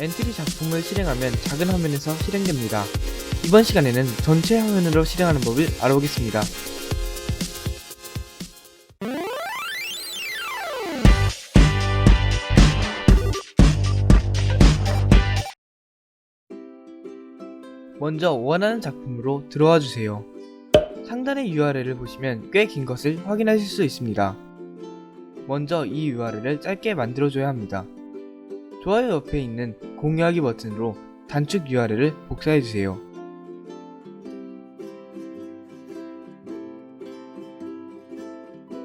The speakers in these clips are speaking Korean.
엔트리 작품을 실행하면 작은 화면에서 실행됩니다. 이번 시간에는 전체 화면으로 실행하는 법을 알아보겠습니다. 먼저 원하는 작품으로 들어와 주세요. 상단의 URL을 보시면 꽤 긴 것을 확인하실 수 있습니다. 먼저 이 URL을 짧게 만들어줘야 합니다. 좋아요 옆에 있는 공유하기 버튼으로 단축 URL을 복사해주세요.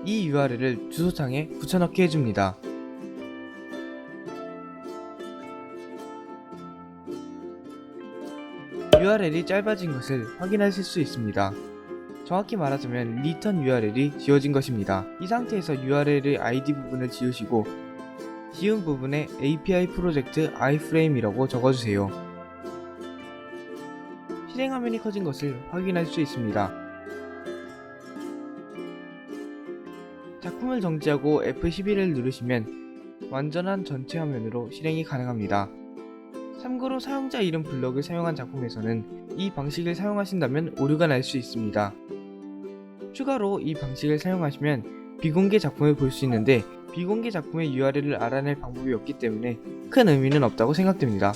이 URL을 주소창에 붙여넣기 해줍니다. URL이 짧아진 것을 확인하실 수 있습니다. 정확히 말하자면 return URL이 지워진 것입니다. 이 상태에서 URL의 ID 부분을 지우시고 지운 부분에 API 프로젝트 iframe이라고 적어주세요. 실행 화면이 커진 것을 확인할 수 있습니다. 작품을 정지하고 F11을 누르시면 완전한 전체 화면으로 실행이 가능합니다. 참고로 사용자 이름 블럭을 사용한 작품에서는 이 방식을 사용하신다면 오류가 날 수 있습니다. 추가로 이 방식을 사용하시면 비공개 작품을 볼 수 있는데 비공개 작품의 URL을 알아낼 방법이 없기 때문에 큰 의미는 없다고 생각됩니다.